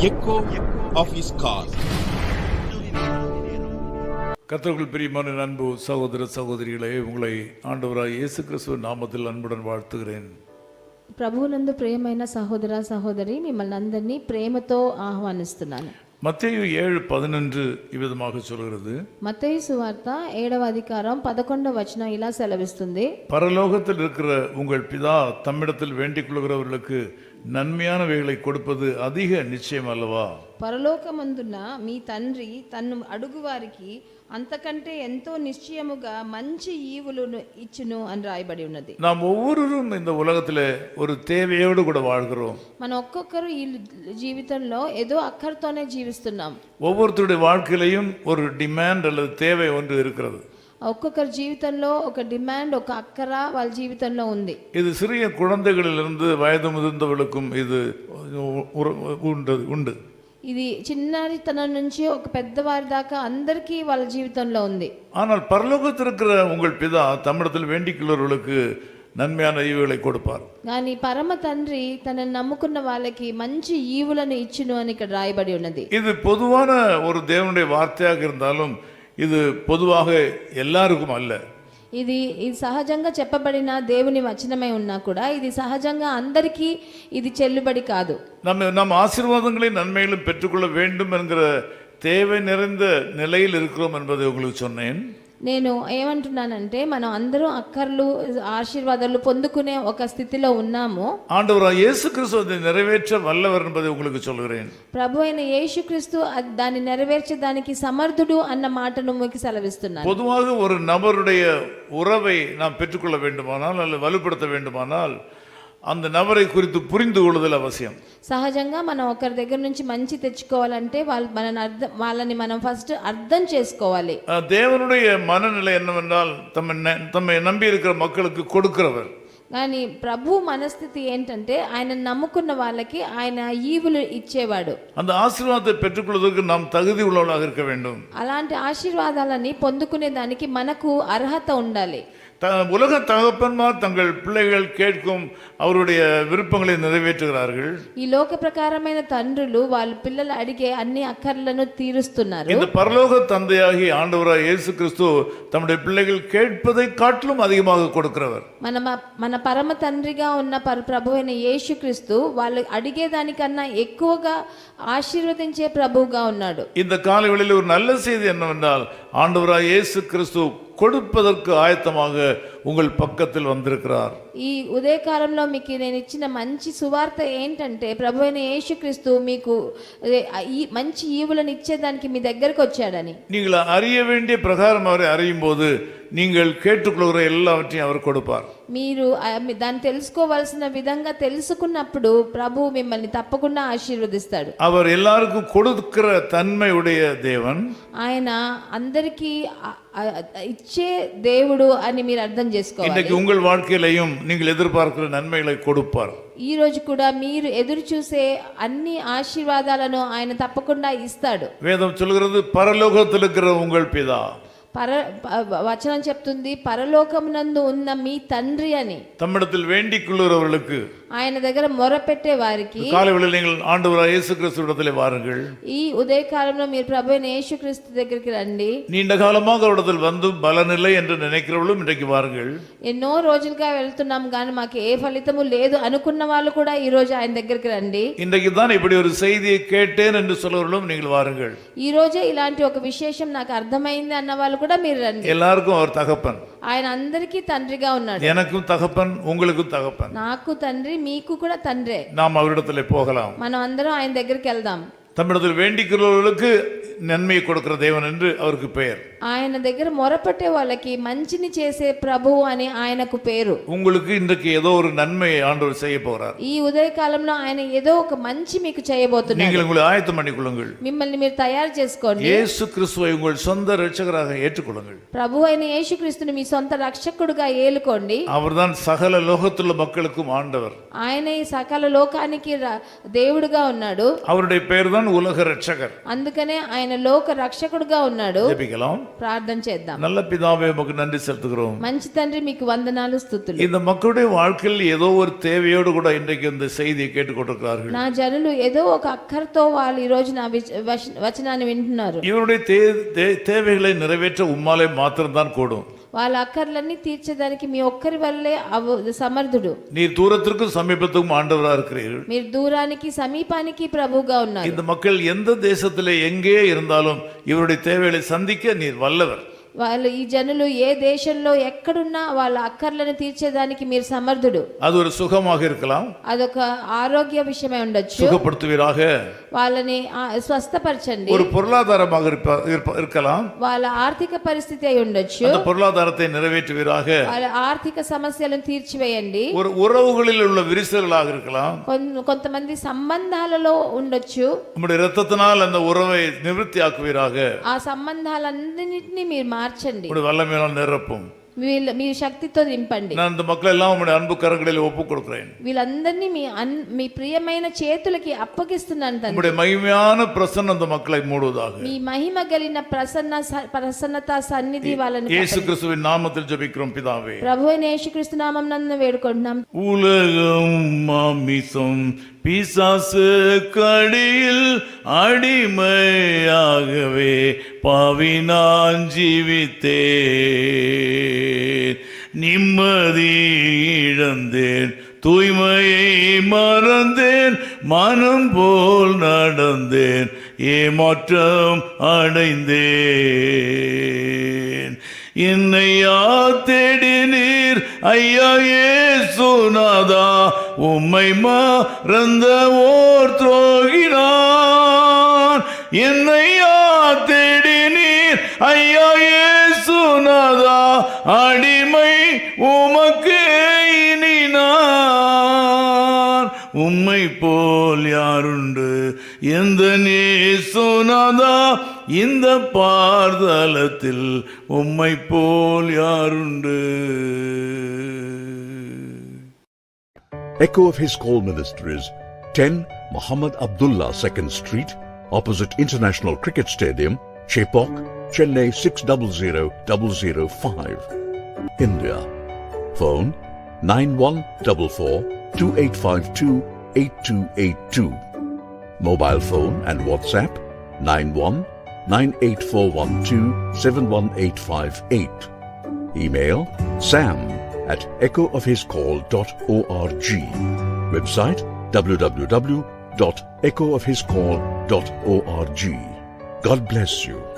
echo of his call. கர்த்தர்கள் பிரியமான அன்பு சகோதர சகோதரிகளே உங்களை ஆண்டவராய் இயேசு கிறிஸ்துவ நாமத்தில் அன்புடன் வாழ்த்துகிறேன் ప్రభువునందు ప్రియమైన సహోదర సహోదరి మిమ్మల్ని అందరినీ ప్రేమతో ఆహ్వానిస్తున్నాను மத்தேயு ஏழு பதினொன்று இவ்விதமாக சொல்கிறது మత్తయి సువార్త ఏడవ అధికారం పదకొండవ వచనం ఇలా సెలవిస్తుంది பரலோகத்தில் இருக்கிற உங்கள் பிதா தம்மிடத்தில் வேண்டிக் கொள்கிறவர்களுக்கு நன்மையானவைகளை கொடுப்பது அதிக நிச்சயம் அல்லவா పరలోకమందున్న మీ తండ్రి తన్ను అడుగువారికి అంతకంటే ఎంతో నిశ్చయముగా మంచి ఈవులను ఇచ్చును అని రాయబడి ఉన్నది நாம் ஒவ்வொருவரும் இந்த உலகத்தில் ஒரு தேவையோடு கூட வாழ்கிறோம் మన ఒక్కొక్కరు ఈ జీవితంలో ఏదో అక్కడితోనే జీవిస్తున్నాం ஒவ்வொருத்தருடைய வாழ்க்கையிலையும் ஒரு டிமாண்ட் அல்லது தேவை ஒன்று இருக்கிறது ఒక్కొక్కరి జీవితంలో ఒక డిమాండ్ ఒక అక్కర వాళ్ళ జీవితంలో ఉంది இது சிறிய குழந்தைகளிலிருந்து வயது முதிர்ந்தவர்களுக்கும் இது உ- உண்டு உண்டு ఇది చిన్నతనం నుంచి ఒక పెద్దవారి దాకా అందరికీ వాళ్ళ జీవితంలో ఉంది ஆனால் பரலோகத்தில் இருக்கிற உங்கள் பிதா தம்மிடத்தில் வேண்டிக் கொள்கிறவர்களுக்கு நன்மையான ஈவுகளை கொடுப்பார் కానీ పరమ తండ్రి తనని నమ్ముకున్న వాళ్ళకి మంచి ఈవులను ఇచ్చును అని ఇక్కడ రాయబడి ఉన్నది இது பொதுவான ஒரு தேவனுடைய வார்த்தையாக இருந்தாலும் இது பொதுவாக எல்லாருக்கும் அல்ல ఇది ఇది సహజంగా చెప్పబడిన దేవుని వచనమై ఉన్నా కూడా ఇది సహజంగా అందరికీ ఇది చెల్లుబడి కాదు நம்ம நம் ஆசீர்வாதங்களையும் நன்மைகளும் பெற்றுக்கொள்ள வேண்டும் என்கிற தேவை நிறைந்த நிலையில் இருக்கிறோம் என்பதை உங்களுக்கு சொன்னேன் నేను ఏమంటున్నానంటే మనం అందరం అక్కర్లు ఆశీర్వాదాలు పొందుకునే ఒక స్థితిలో ఉన్నాము ஆண்டவராக இயேசு கிறிஸ்து அதை நிறைவேற்ற வல்லவர் என்பதை உங்களுக்கு சொல்கிறேன் ప్రభు అయిన యేసుక్రీస్తు అది- దాన్ని నెరవేర్చడానికి సమర్థుడు అన్న మాటను మీకు సెలవిస్తున్నాను பொதுவாக ஒரு நபருடைய உறவை நாம் பெற்றுக்கொள்ள வேண்டுமானால் அல்லது வலுப்படுத்த வேண்டுமானால் அந்த நபரை குறித்து புரிந்து கொள்ளுதல் அவசியம் సహజంగా మనం ఒకరి దగ్గర నుంచి మంచి తెచ్చుకోవాలంటే వాళ్ళు మన అర్థం వాళ్ళని మనం ఫస్ట్ అర్థం చేసుకోవాలి அஹ், தேவனுடைய மனநிலை என்னவென்றால் தம்மை ந- தம்மை நம்பி இருக்கிற மக்களுக்கு கொடுக்கிறவர் కానీ ప్రభు మనస్థితి ఏంటంటే ఆయన నమ్ముకున్న వాళ్ళకి ఆయన ఈవులు ఇచ్చేవాడు அந்த ஆசீர்வாதத்தை பெற்றுக்கொள்வதற்கு நாம் தகுதி உள்ளவர்களாக இருக்க வேண்டும் అలాంటి ఆశీర్వాదాలని పొందుకునే దానికి మనకు అర్హత ఉండాలి த உலக தகப்பன்மார் தங்கள் பிள்ளைகள் கேட்கும் அவருடைய விருப்பங்களை நிறைவேற்றுகிறார்கள் ఈ లోక ప్రకారమైన తండ్రులు వాళ్ళ పిల్లలు అడిగే అన్ని అక్కర్లను తీరుస్తున్నారు இந்த பரலோக தந்தையாகி ஆண்டவராக இயேசு கிறிஸ்து தம்முடைய பிள்ளைகள் கேட்பதை காட்டிலும் அதிகமாக கொடுக்கிறவர் మన మన పరమ తండ్రిగా ఉన్న పర ప్రభు అయిన యేసుక్రీస్తు వాళ్ళు అడిగేదానికన్నా ఎక్కువగా ఆశీర్వదించే ప్రభువుగా ఉన్నాడు இந்த காலைவெளியில் ஒரு நல்ல செய்தி என்னவென்றால் ஆண்டவராக இயேசு கிறிஸ்து கொடுப்பதற்கு ஆயத்தமாக உங்கள் பக்கத்தில் வந்திருக்கிறார் ఈ ఉదయకాలంలో మీకు నేను ఇచ్చిన మంచి సువార్త ఏంటంటే ప్రభు అయిన యేసుక్రీస్తు మీకు ఏ, ఈ మంచి ఈవులను ఇచ్చేదానికి మీ దగ్గరకు వచ్చాడని நீங்கள் அறிய வேண்டிய பிரகாரம் அவரை அறியும் போது நீங்கள் கேட்டுக்கொள்கிற எல்லாவற்றையும் அவர் கொடுப்பார் మీరు ఆ, మీ- దాన్ని తెలుసుకోవాల్సిన విధంగా తెలుసుకున్నప్పుడు ప్రభు మిమ్మల్ని తప్పకుండా ఆశీర్వదిస్తాడు அவர் எல்லாருக்கும் கொடுக்கிற தன்மையுடைய தேவன் ఆయన అందరికీ ఆ- ఆ- ఇచ్చే దేవుడు అని మీరు అర్థం చేసుకోవాలి இன்றைக்கு உங்கள் வாழ்க்கையிலையும் நீங்கள் எதிர்பார்க்கிற நன்மைகளை கொடுப்பார் ఈ రోజు కూడా మీరు ఎదురు చూసే అన్ని ఆశీర్వాదాలను ఆయన తప్పకుండా ఇస్తాడు வேதம் சொல்கிறது பரலோகத்தில் இருக்கிற உங்கள் பிதா పర ప- వచనం చెప్తుంది పరలోకమునందు ఉన్న మీ తండ్రి అని தம்மிடத்தில் வேண்டிக் கொள்கிறவர்களுக்கு ఆయన దగ్గర మొరపెట్టే వారికి காலைவெளியில் நீங்கள் ஆண்டவராக இயேசு கிறிஸ்துவிடத்தில் வாருங்கள் ఈ ఉదయకాలంలో మీరు ప్రభు అయిన యేసుక్రీస్తు దగ్గరికి రండి நீண்ட காலமாக அவரிடத்தில் வந்து பலனில்லை என்று நினைக்கிறவர்களும் இன்றைக்கு வாருங்கள் ఎన్నో రోజులుగా వెళ్తున్నాం కానీ మాకు ఏ ఫలితము లేదు అనుకున్న వాళ్ళు కూడా ఈ రోజు ఆయన దగ్గరికి రండి இன்றைக்கு தான் இப்படி ஒரு செய்தியை கேட்டேன் என்று சொல்கிறவர்களும் நீங்கள் வாருங்கள் ఈ రోజే ఇలాంటి ఒక విశేషం నాకు అర్థమైంది అన్న వాళ్ళు కూడా మీరు రండి எல்லாருக்கும் அவர் தகப்பன் ఆయన అందరికీ తండ్రిగా ఉన్నాడు எனக்கும் தகப்பன் உங்களுக்கும் தகப்பன் నాకు తండ్రి మీకు కూడా తండ్రే நாம் அவரிடத்தில் போகலாம் మనం అందరం ఆయన దగ్గరికి వెళ్దాం தம்மிடத்தில் வேண்டிக்கிறவர்களுக்கு நன்மையை கொடுக்கிற தேவன் என்று அவருக்கு பெயர் ఆయన దగ్గర మొరపెట్టే వాళ్ళకి మంచిని చేసే ప్రభువు అని ఆయనకు పేరు உங்களுக்கு இன்றைக்கு ஏதோ ஒரு நன்மையை ஆண்டவர் செய்ய போகிறார் ఈ ఉదయకాలంలో ఆయన ఏదో ఒక మంచి మీకు చేయబోతున్నారు நீங்கள் உங்களை ஆயத்தம் பண்ணிக்கொள்ளுங்கள் మిమ్మల్ని మీరు తయారు చేసుకోండి இயேசு கிறிஸ்துவை உங்கள் சொந்த ரட்சகராக ஏற்றுக்கொள்ளுங்கள் ప్రభు అయిన యేసుక్రీస్తుని మీ సొంత రక్షకుడుగా ఏలుకోండి அவர்தான் சகல லோகத்துள்ள மக்களுக்கும் ஆண்டவர் ఆయన ఈ సకల లోకానికి రా- దేవుడుగా ఉన్నాడు அவருடைய பெயர் தான் தான் உலக ரட்சகர் అందుకనే ఆయన లోక రక్షకుడుగా ఉన్నాడు ஜெபிக்கலாம் ప్రార్థన చేద్దాం நல்ல பிதாவே உமக்கு நன்றி செலுத்துகிறோம் మంచి తండ్రి మీకు వందనాలు స్థుతులు இந்த மக்களுடைய வாழ்க்கையில் ஏதோ ஒரு தேவையோடு கூட இன்றைக்கு இந்த செய்தியை கேட்டுக்கொண்டிருக்கிறார்கள் నా జనులు ఏదో ఒక అక్కరతో వాళ్ళు ఈ రోజు నా విచ- వచ- వచనాన్ని వింటున్నారు இவருடைய தே- தே- தேவைகளை நிறைவேற்ற உம்மாலே மாத்திரம்தான் கூடும் వాళ్ళ అక్కర్లన్నీ తీర్చడానికి మీ ఒక్కరి వల్లే అవ సమర్థుడు நீர் தூரத்திற்கும் சமீபத்துக்கும் ஆண்டவராக இருக்கிறீர்கள் మీరు దూరానికి సమీపానికి ప్రభువుగా ఉన్నారు இந்த மக்கள் எந்த தேசத்திலே எங்கே இருந்தாலும் இவருடைய தேவைகளை சந்திக்க நீர் வல்லவர் వాళ్ళు ఈ జనులు ఏ దేశంలో ఎక్కడున్నా వాళ్ళ అక్కర్లను తీర్చేదానికి మీరు సమర్థుడు. అది ஒரு சுகமாக இருக்கலாம். అదొక ఆరోగ్య విషయమై ఉండొచ్చు. சுகப்படுத்துவீராக వాళ్ళని ఆ, స్వస్థపరచండి. ஒரு பொருளாதாரமாக இருப்ப- వాళ్ళ ఆర్థిక పరిస్థితి అయి ఉండొచ్చు. அந்த பொருளாதாரத்தை நிறைவேற்றுவீராக వాళ్ళ ఆర్థిక సమస్యలను తీర్చివేయండి. ஒரு உறவுகளில் உள்ள விரிசல்களாக இருக்கலாம் కొంతమంది సంబంధాలలో ఉండొచ్చు. நம்முடைய இரத்தத்தினால் அந்த உறவை நிவர்த்தி ஆக்குவீராக ఆ సంబంధాలన్నింటినీ మీరు మార్చండి உம்முடைய வல்லமையால் நிரப்பும் వీళ్ళ మీ శక్తితో నింపండి நான் இந்த மக்கள் எல்லாம் உம்முடைய அன்பு கரங்களில் ஒப்புக் கொடுக்கிறேன் వీళ్ళందరినీ మీ అన్ మీ ప్రియమైన చేతులకి అప్పగిస్తున్నాను తండ్రి உம்முடைய மகிமையான பிரசன்னம் அந்த மக்களை மூடுவதாக మీ మహిమ కలిగిన ప్రసన్న స- ప్రసన్నత సన్నిధి వాళ్ళని இயேசு கிறிஸ்துவின் நாமத்தில் ஜெபிக்கிறோம் பிதாவே ప్రభు అయిన యేసుక్రీస్తు నామం నందు వేడుకుంటున్నాం உலகம் மாமிசம் பிசாசு கடியில் அடிமையாகவே பாவி நான் ஜீவித்தேன். நிம்மதி இழந்தேன் தூய்மையை மறந்தேன் மனம் போல் நடந்தேன் ஏமாற்றம் அடைந்தேன். என்னையா தேடினீர்? ஐயா ஏ சுனாதா உம்மை மறந்த ஓர் துரோகினான். என்னையா தேடி நீர் ஐயா ஏ சுனாதா அடிமை உமக்கு இனி உம்மை போல் யாருண்டு? எந்த நீ சுனாதா இந்த பார்தலத்தில் உம்மை போல் யாருண்டு Echo of His Call Ministries, 10 Muhammad Abdullah 2nd Street, opposite International Cricket Stadium, Chepok, Chennai 600005. India. Phone 9144 2852 8282. Mobile phone and WhatsApp 91 98412 71858. Email sam at echoofhiscall.org. Website www.echoofhiscall.org. God bless you.